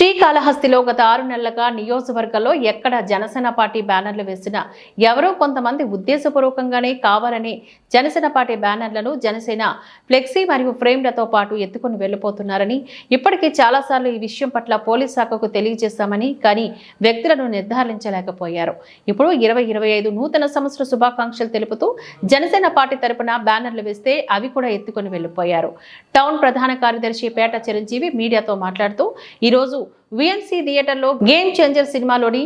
శ్రీకాళహస్తిలో గత ఆరు నెలలుగా నియోజకవర్గంలో ఎక్కడ జనసేన పార్టీ బ్యానర్లు వేసినా ఎవరో కొంతమంది ఉద్దేశపూర్వకంగానే కావాలని జనసేన పార్టీ బ్యానర్లను జనసేన ఫ్లెక్సీ మరియు ఫ్రేమ్లతో పాటు ఎత్తుకుని వెళ్ళిపోతున్నారని ఇప్పటికీ చాలాసార్లు ఈ విషయం పట్ల పోలీస్ శాఖకు తెలియజేశామని కానీ వ్యక్తులను నిర్ధారించలేకపోయారు. ఇప్పుడు ఇరవై ఇరవై ఐదు నూతన సంవత్సర శుభాకాంక్షలు తెలుపుతూ జనసేన పార్టీ తరపున బ్యానర్లు వేస్తే అవి కూడా ఎత్తుకుని వెళ్ళిపోయారు టౌన్ ప్రధాన కార్యదర్శి పేట చిరంజీవి మీడియాతో మాట్లాడుతూ ఈరోజు విఎంసీ థియేటర్లో గేమ్ చేంజర్ సినిమాలోని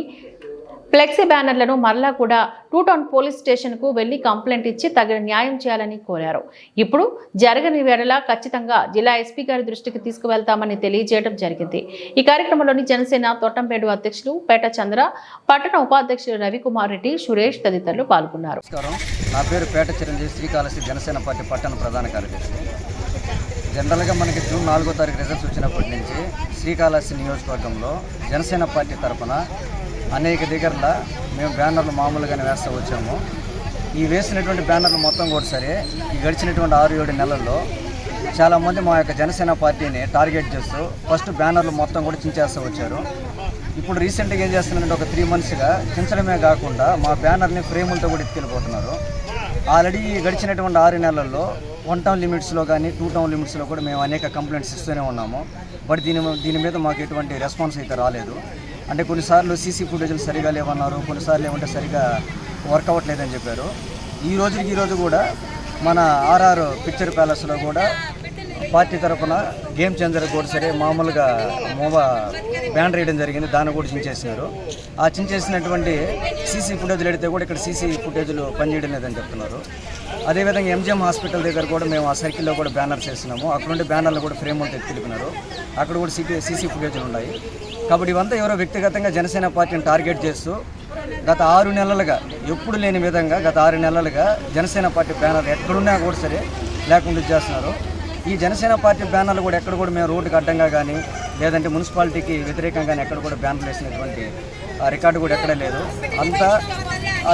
ఫ్లెక్సీ బ్యానర్లను మరలా కూడా టూ టౌన్ పోలీస్ స్టేషన్కు వెళ్ళి కంప్లైంట్ ఇచ్చి తగిన న్యాయం చేయాలని కోరారు. ఇప్పుడు జరగని వేళలా ఖచ్చితంగా జిల్లా ఎస్పీ గారి దృష్టికి తీసుకువెళ్తామని తెలియజేయడం జరిగింది. ఈ కార్యక్రమంలోని జనసేన తోటంపేడు అధ్యక్షులు పేట చంద్ర పట్టణ ఉపాధ్యక్షులు రవికుమార్ రెడ్డి సురేష్ తదితరులు పాల్గొన్నారు. నా పేరు పేట చిరంజీవి శ్రీకాళహస్తి జనసేన పార్టీ పట్టణ ప్రధాన కార్యదర్శి. జనరల్గా మనకి జూన్ నాలుగో తారీఖు రిజల్ట్స్ వచ్చినప్పటి నుంచి శ్రీకాళహస్తి నియోజకవర్గంలో జనసేన పార్టీ తరఫున అనేక దగ్గరల మేము బ్యానర్లు మామూలుగానే వేస్తూ వచ్చాము. ఈ వేసినటువంటి బ్యానర్లు మొత్తం కూడా సరే ఈ గడిచినటువంటి ఆరు ఏడు నెలల్లో చాలామంది మా యొక్క జనసేన పార్టీని టార్గెట్ చేస్తూ ఫస్ట్ బ్యానర్లు మొత్తం కూడా చించేస్తూ వచ్చారు. ఇప్పుడు రీసెంట్గా ఏం చేస్తున్నారంటే ఒక త్రీ మంత్స్గా చించడమే కాకుండా మా బ్యానర్ని ఫ్రేములతో కూడా ఎత్తుకెళ్ళిపోతున్నారు. ఆల్రెడీ గడిచినటువంటి ఆరు నెలల్లో వన్ టౌన్ లిమిట్స్లో కానీ టూ టౌన్ లిమిట్స్లో కూడా మేము అనేక కంప్లైంట్స్ ఇస్తూనే ఉన్నాము. బట్ దీని దీని మీద మాకు ఎటువంటి రెస్పాన్స్ అయితే రాలేదు. అంటే కొన్నిసార్లు సీసీ ఫుటేజ్లు సరిగా లేవన్నారు కొన్నిసార్లు ఏమంటే సరిగా వర్క్ అవ్వట్లేదని చెప్పారు. ఈ రోజుకి ఈరోజు కూడా మన ఆర్ఆర్ పిక్చర్ ప్యాలెస్లో కూడా పార్టీ తరపున గేమ్ చేంజర్ కూడా సరే మామూలుగా మోబా బ్యాన్ వేయడం జరిగింది. దాన్ని కూడా చించేసినారు. ఆ చించేసినటువంటి సీసీ ఫుటేజ్లు ఎడితే కూడా ఇక్కడ సీసీ ఫుటేజ్లు పనిచేయడం లేదని చెప్తున్నారు. అదేవిధంగా ఎంజిఎం హాస్పిటల్ దగ్గర కూడా మేము ఆ సర్కిల్లో కూడా బ్యానర్స్ వేసినాము అక్కడ నుండి బ్యానర్లు కూడా ఫ్రేమ్ ఉంటే తెలిపినారు. అక్కడ కూడా సిటీ సీసీ ఫుటేజ్లు ఉన్నాయి. కాబట్టి ఇవంతా ఎవరో వ్యక్తిగతంగా జనసేన పార్టీని టార్గెట్ చేస్తూ గత ఆరు నెలలుగా ఎప్పుడు లేని విధంగా గత ఆరు నెలలుగా జనసేన పార్టీ బ్యానర్ ఎక్కడున్నా కూడా సరే లేకుండా చేస్తున్నారు. ఈ జనసేన పార్టీ బ్యానర్లు కూడా ఎక్కడ కూడా మేము రోడ్డుకి అడ్డంగా కానీ లేదంటే మున్సిపాలిటీకి వ్యతిరేకంగా కానీ ఎక్కడ కూడా బ్యానర్లు వేసినటువంటి ఆ రికార్డు కూడా ఎక్కడ లేదు. అంతా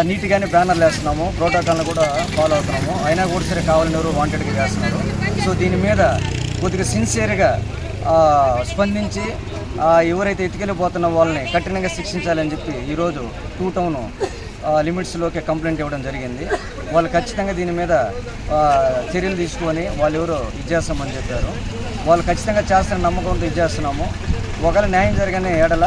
నీట్గానే బ్యానర్లు వేస్తున్నాము ప్రోటోకాల్ని కూడా ఫాలో అవుతున్నాము. అయినా కూడా సరే కావాలని ఎవరు వాంటెడ్గా వేస్తున్నారు సో దీని మీద కొద్దిగా సిన్సియర్గా స్పందించి ఎవరైతే ఎత్తుకెళ్ళిపోతున్న వాళ్ళని కఠినంగా శిక్షించాలని చెప్పి ఈరోజు టూ టౌన్ లిమిట్స్లోకి కంప్లైంట్ ఇవ్వడం జరిగింది. వాళ్ళు ఖచ్చితంగా దీని మీద చర్యలు తీసుకొని వాళ్ళు ఎవరో ఇచ్చేస్తామని చెప్పారు. వాళ్ళు ఖచ్చితంగా చేస్తున్న నమ్మకంతో ఇచ్చేస్తున్నాము ఒకవేళ న్యాయం జరగని ఏడల